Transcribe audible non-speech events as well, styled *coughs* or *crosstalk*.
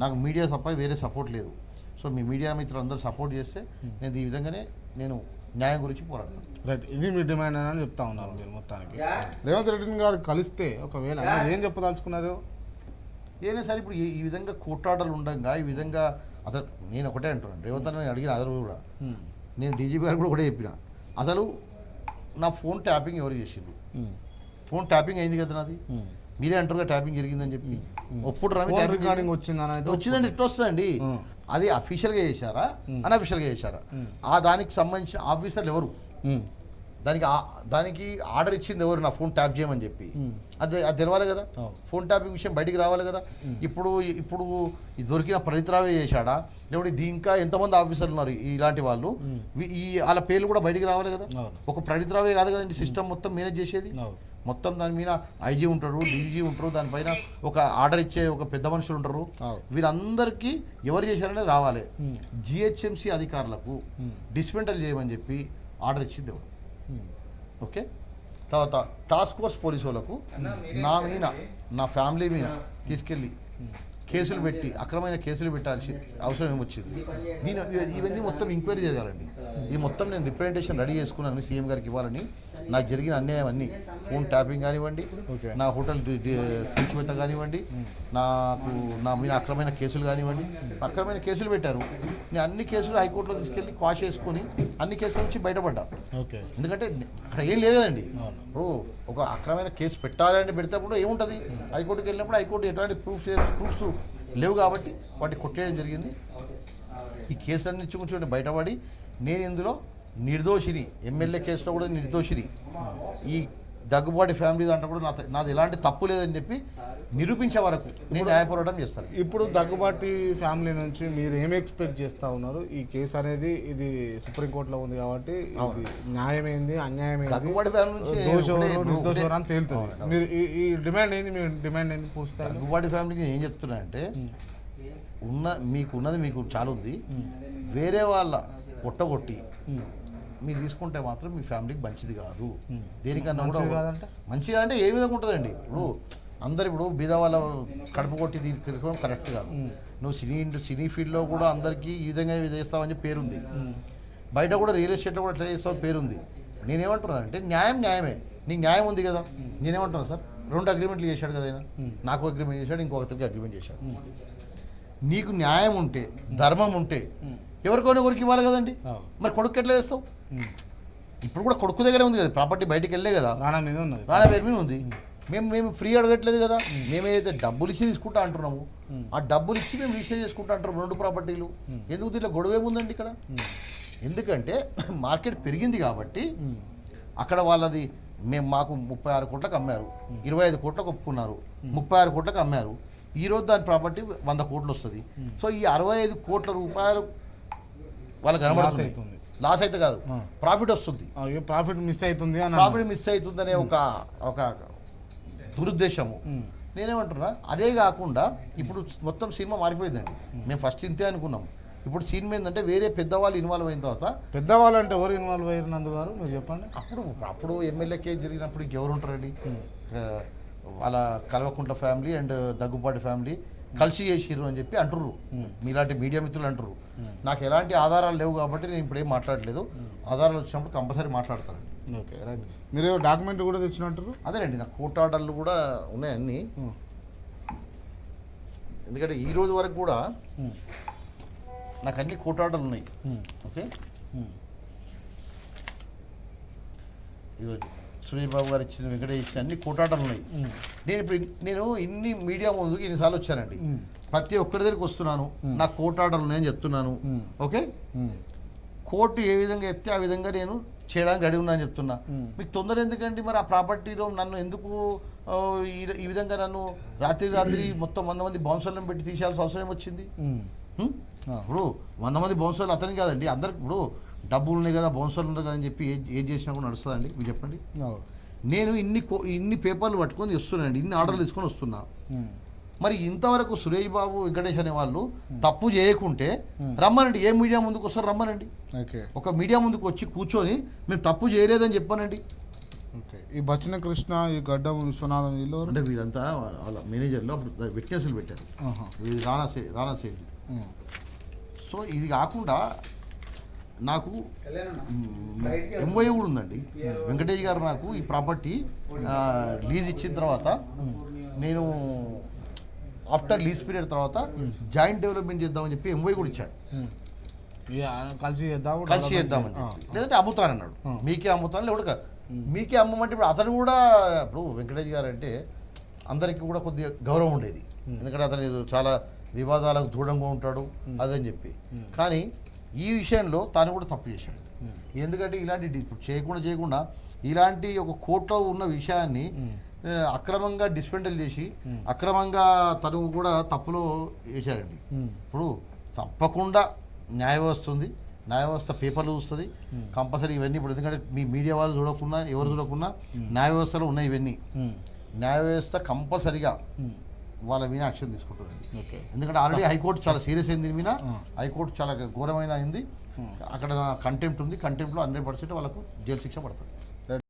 నాకు మీడియా తప్ప వేరే సపోర్ట్ లేదు. సో మీ మీడియా మిత్రులు అందరూ సపోర్ట్ చేస్తే నేను ఈ విధంగానే నేను న్యాయం గురించి పోరాడతాను. రైట్ ఇది మీ డిమాండ్ అని చెప్తా ఉన్నారు మీరు మొత్తానికి. రేవంత్ రెడ్డిని గారు కలిస్తే ఒకవేళ మీరు ఏం చెప్పదలుచుకున్నారు? ఏదైనా సరే ఇప్పుడు ఈ- ఈ విధంగా కోట్లాటలు ఉండగా ఈ విధంగా అసలు నేను ఒకటే అంటున్నాను. రేవంత్ నేను అడిగిన అదరు కూడా. నేను డీజీపీ గారు కూడా ఒకటే చెప్పిన. అసలు నా ఫోన్ ట్యాపింగ్ ఎవరు చేసిండ్రు? ఫోన్ ట్యాపింగ్ అయింది కదా నాది. మీరే అంటారుగా ట్యాపింగ్ జరిగిందని చెప్పి. ఒప్పుడు రికార్డింగ్ వచ్చిందని వచ్చిందండి ఇట్లా వస్తుందండి. అది అఫీషియల్గా చేశారా? అన్అఫీషియల్గా చేశారా? ఆ దానికి సంబంధించిన ఆఫీసర్లు ఎవరు? దానికి దానికి ఆర్డర్ ఇచ్చింది ఎవరు? నా ఫోన్ ట్యాప్ చేయమని చెప్పి. అది అది తెలవాలి కదా. ఫోన్ ట్యాపింగ్ విషయం బయటికి రావాలి కదా? ఇప్పుడు ఇప్పుడు దొరికిన ప్రణితరావే చేశాడా? లేకపోతే ఇది ఇంకా ఎంతమంది ఆఫీసర్లు ఉన్నారు ఇలాంటి వాళ్ళు? ఈ వాళ్ళ పేర్లు కూడా బయటికి రావాలి కదా. ఒక ప్రణితరావే కాదు కదండి సిస్టమ్ మొత్తం మేనేజ్ చేసేది. మొత్తం దాని మీద ఐజీ ఉంటారు డీజీ ఉంటారు దానిపైన ఒక ఆర్డర్ ఇచ్చే ఒక పెద్ద మనుషులు ఉంటారు. వీళ్ళందరికీ ఎవరు చేశారనేది రావాలి. జిహెచ్ఎంసీ అధికారులకు డిస్మెంటల్ చేయమని చెప్పి ఆర్డర్ ఇచ్చింది ఎవరు. ఓకే? తర్వాత టాస్క్ ఫోర్స్ పోలీసు వాళ్ళకు నా మీద నా ఫ్యామిలీ మీద తీసుకెళ్ళి కేసులు పెట్టి అక్రమైన కేసులు పెట్టాల్సి అవసరం ఏమొచ్చింది? దీని ఇవ- ఇవన్నీ మొత్తం ఎంక్వైరీ జరగాలండి ఈ మొత్తం నేను రిప్రజెంటేషన్ రెడీ చేసుకున్నాను సీఎం గారికి ఇవ్వాలని. నాకు జరిగిన అన్యాయం అన్నీ. ఫోన్ ట్యాపింగ్ కానివ్వండి. నా హోటల్ కూల్చివేత కానివ్వండి నాకు నా మీద అక్రమైన కేసులు కానివ్వండి అక్రమైన కేసులు పెట్టారు. నేను అన్ని కేసులు హైకోర్టులో తీసుకెళ్ళి క్వాష్ చేసుకొని అన్ని కేసుల నుంచి బయటపడ్డా. ఓకే ఎందుకంటే అక్కడ ఏం లేదు కదండి అవును. ఇప్పుడు ఒక అక్రమైన కేసు పెట్టాలని పెడితేప్పుడు ఏముంటుంది? హైకోర్టుకి వెళ్ళినప్పుడు హైకోర్టు ఎట్లాంటి ప్రూఫ్స్ ప్రూఫ్స్ లేవు కాబట్టి వాటిని కొట్టేయడం జరిగింది. ఈ కేసులన్నీ నుంచి బయటపడి నేను ఇందులో నిర్దోషిని ఎమ్మెల్యే కేసులో కూడా నిర్దోషిని. ఈ దగ్గుబాటి ఫ్యామిలీ దాంట్లో కూడా నా నాది ఎలాంటి తప్పు లేదని చెప్పి నిరూపించే వరకు నేను న్యాయ పోరాటం చేస్తాను. ఇప్పుడు దగ్గుబాటి ఫ్యామిలీ నుంచి మీరు ఏం ఎక్స్పెక్ట్ చేస్తా ఉన్నారు? ఈ కేసు అనేది ఇది సుప్రీంకోర్టులో ఉంది కాబట్టి న్యాయమైంది అన్యాయమైంది? దగ్గుబాటి ఫ్యామిలీ నుంచి అని తేలుతుంది. మీరు ఈ- డిమాండ్ ఏంది? మీ డిమాండ్ ఏంది? పూస్తాను దగ్గుబాటి ఫ్యామిలీకి ఏం చెప్తున్నా అంటే ఉన్న మీకు ఉన్నది మీకు చాలా ఉంది వేరే వాళ్ళ కొట్టగొట్టి మీరు తీసుకుంటే మాత్రం మీ ఫ్యామిలీకి మంచిది కాదు. దేనికన్నా కూడా మంచిది? మంచిగా అంటే ఏ విధంగా ఉంటుందండి? ఇప్పుడు అందరు ఇప్పుడు బీద వాళ్ళ కడుపు కొట్టి తిరగడం కరెక్ట్ కాదు. నువ్వు సినీ సినీ ఫీల్డ్లో కూడా అందరికీ ఈ విధంగా ఇది చేస్తావని పేరుంది. బయట కూడా రియల్ ఎస్టేట్లో కూడా ఎట్లా చేస్తావు పేరుంది. నేనేమంటున్నాను అంటే న్యాయం న్యాయమే. నీకు న్యాయం ఉంది కదా? నేనేమంటున్నాను సార్ రెండు అగ్రిమెంట్లు చేశాడు కదా ఆయన. నాకు అగ్రిమెంట్ చేశాడు ఇంకొకరికి అగ్రిమెంట్ చేశాడు. నీకు న్యాయం ఉంటే ధర్మం ఉంటే ఎవరికోని ఒకరికి ఇవ్వాలి కదండి. మరి కొడుకు ఎట్లా చేస్తావు? ఇప్పుడు కూడా కొడుకు దగ్గరే ఉంది కదా ప్రాపర్టీ బయటికి వెళ్ళే కదా. రాణా మీద ఉన్నది. రాణా పేరు మీద ఉంది. మేము మేము ఫ్రీ అడగట్లేదు కదా. మేమైతే డబ్బులు ఇచ్చి తీసుకుంటా అంటున్నాము ఆ డబ్బులు ఇచ్చి మేము రిజిస్టర్ చేసుకుంటా అంటున్నాం రెండు ప్రాపర్టీలు ఎందుకు దీంట్లో గొడవ ఏముందండి ఇక్కడ? ఎందుకంటే *coughs* మార్కెట్ పెరిగింది కాబట్టి అక్కడ వాళ్ళది మేము మాకు ముప్పై ఆరు కోట్లకు అమ్మారు. ఇరవై ఐదు కోట్లకు ఒప్పుకున్నారు. ముప్పై ఆరు కోట్లకు అమ్మారు. ఈ రోజు దాని ప్రాపర్టీ వంద కోట్లు వస్తుంది. సో ఈ అరవై ఐదు కోట్ల రూపాయలు వాళ్ళకి కనబడుతుంది. అవుతుంది. లాస్ అయితే కాదు. ప్రాఫిట్ వస్తుంది. ప్రాఫిట్ మిస్ అవుతుంది అని ప్రాఫిట్ మిస్ అవుతుందనే ఒక ఒక దురుద్దేశము. నేనేమంటున్నా అదే కాకుండా ఇప్పుడు మొత్తం సినిమా మారిపోయిందండి. మేము ఫస్ట్ ఇంతే అనుకున్నాం. ఇప్పుడు సినిమా ఏంటంటే వేరే పెద్దవాళ్ళు ఇన్వాల్వ్ అయిన తర్వాత పెద్దవాళ్ళు అంటే ఎవరు ఇన్వాల్వ్ అయ్యారు నందు గారు? మీరు చెప్పండి. అప్పుడు అప్పుడు ఎమ్మెల్యే కేసు జరిగినప్పుడు ఇంకెవరు ఉంటారండి? వాళ్ళ Kalvakuntla family and Daggubati family. కలిసి చేసిర్రు అని చెప్పి అంటుర్రు. మీలాంటి మీడియా మిత్రులు అంటుర్రు. నాకు ఎలాంటి ఆధారాలు లేవు కాబట్టి నేను ఇప్పుడు ఏం మాట్లాడలేదు. ఆధారాలు వచ్చినప్పుడు కంపల్సరీ మాట్లాడతానండి. ఓకే రైట్ మీరు డాక్యుమెంట్ కూడా తెచ్చినట్టు? అదేనండి నాకు కోర్టు ఆర్డర్లు కూడా ఉన్నాయి అన్నీ. ఎందుకంటే ఈ రోజు వరకు కూడా నాకు అన్ని కోర్టు ఆర్డర్లు ఉన్నాయి. ఓకే? ఇగో సురేష్ బాబు గారు ఇచ్చిన వెంకటేష్ అన్ని ఆర్డర్లు ఉన్నాయి నేను ఇప్పుడు నేను ఇన్ని మీడియా ముందుకు ఇన్నిసార్లు వచ్చానండి. ప్రతి ఒక్కరి దగ్గరికి వస్తున్నాను. నాకు కోర్టు ఆర్డర్లు ఉన్నాయని చెప్తున్నాను. ఓకే? కోర్టు ఏ విధంగా చెప్తే ఆ విధంగా నేను చేయడానికి రెడీ ఉన్నాను చెప్తున్నా. మీకు తొందర ఎందుకండి మరి ఆ ప్రాపర్టీలో నన్ను ఎందుకు ఈ విధంగా నన్ను రాత్రి రాత్రి మొత్తం వంద మంది బౌన్సర్లను పెట్టి తీసేయాల్సిన అవసరం? ఆ. ఇప్పుడు వంద మంది బౌన్సర్లు అతని కాదండి. అందరికి ఇప్పుడు డబ్బులు ఉన్నాయి కదా బౌన్సర్లు ఉన్నాయి కదా అని చెప్పి ఏ ఏది చేసినా కూడా నడుస్తుందండి. మీరు చెప్పండి. నేను ఇన్ని ఇన్ని పేపర్లు పట్టుకొని వస్తున్నానండి ఇన్ని ఆర్డర్లు తీసుకొని వస్తున్నా. మరి ఇంతవరకు సురేష్ బాబు వెంకటేష్ అనే వాళ్ళు తప్పు చేయకుంటే రమ్మనండి. ఏ మీడియా ముందుకు వస్తారు రమ్మనండి. ఓకే ఒక మీడియా ముందుకు వచ్చి కూర్చొని మేము తప్పు చేయలేదని చెప్పానండి. ఓకే ఈ బచ్చిన కృష్ణ ఈ గడ్డం విశ్వనాథం వీళ్ళు? అంటే వీళ్ళంతా వాళ్ళ మేనేజర్లో అప్పుడు విట్నెస్లు పెట్టారు. ఇది రానా సే రానా సేట్ ఉమ్. సో ఇది కాకుండా నాకు ఎంఓఏ కూడా ఉందండి. వెంకటేష్ గారు నాకు ఈ ప్రాపర్టీ లీజ్ ఇచ్చిన తర్వాత నేను ఆఫ్టర్ లీజ్ పీరియడ్ తర్వాత జాయింట్ డెవలప్మెంట్ చేద్దామని చెప్పి ఎంఓఏ కూడా ఇచ్చాడు. కలిసి చేద్దాం కలిసి చేద్దామని. లేదంటే అమ్ముతానన్నాడు. మీకే అమ్ముతాను లేకపోతే మీకే అమ్మమంటే ఇప్పుడు అతను కూడా ఇప్పుడు వెంకటేష్ గారు అంటే అందరికీ కూడా కొద్దిగా గౌరవం ఉండేది. ఎందుకంటే అతను చాలా వివాదాలకు దూరంగా ఉంటాడు అదని చెప్పి. కానీ ఈ విషయంలో తాను కూడా తప్పు చేశాడు. ఎందుకంటే ఇలాంటి ఇప్పుడు చేయకుండా చేయకుండా ఇలాంటి ఒక కోర్టులో ఉన్న విషయాన్ని అక్రమంగా డిస్పెండల్ చేసి అక్రమంగా తను కూడా తప్పులో వేశాడండి. ఇప్పుడు తప్పకుండా న్యాయ వ్యవస్థ ఉంది. న్యాయ వ్యవస్థ పేపర్లు చూస్తుంది. కంపల్సరీ ఇవన్నీ ఇప్పుడు ఎందుకంటే మీ మీడియా వాళ్ళు చూడకున్నా ఎవరు చూడకున్నా న్యాయ వ్యవస్థలో ఉన్నాయి ఇవన్నీ. న్యాయ వ్యవస్థ కంపల్సరీగా. వాళ్ళ మీద యాక్షన్ తీసుకుంటుందండి. ఓకే. ఎందుకంటే ఆల్రెడీ హైకోర్టు చాలా సీరియస్ అయింది దీని మీద. హైకోర్టు చాలా ఘోరమైన అయింది. అక్కడ కంటెంప్ట్ ఉంది. కంటెంప్ట్లో హండ్రెడ్ పర్సెంట్ వాళ్ళకు జైలు శిక్ష పడుతుంది.